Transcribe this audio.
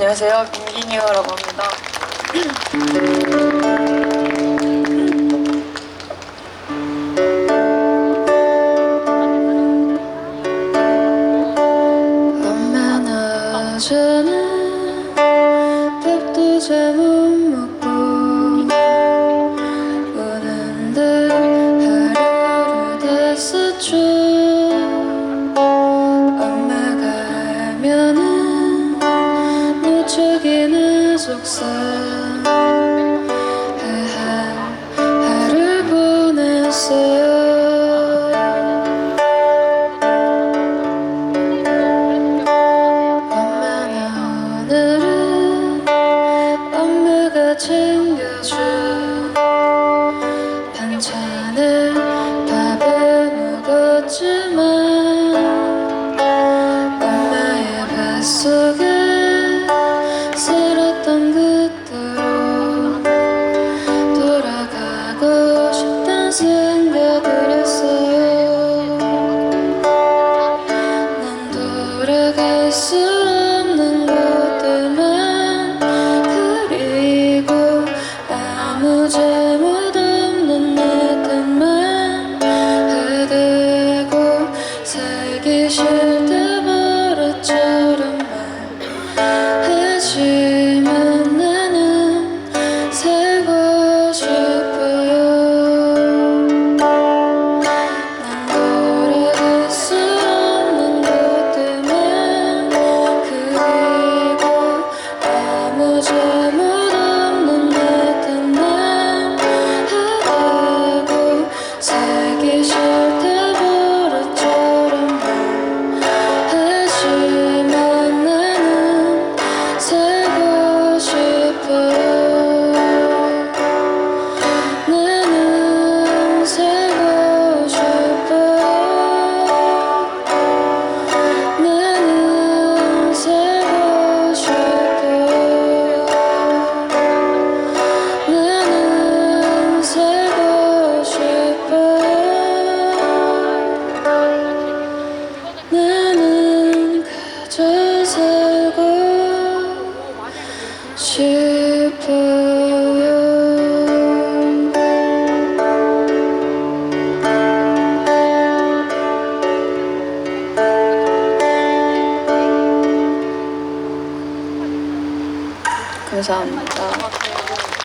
안녕하세요. 김기니어라고 합니다. 얼마나 전에 밥도 잘 챙겨줘 반찬은 밥에 먹었지만 엄마의 뱃속에 살았던 그때로 돌아가고 싶단 생각을 했어요. 난 돌아갈 수 true. 감사합니다.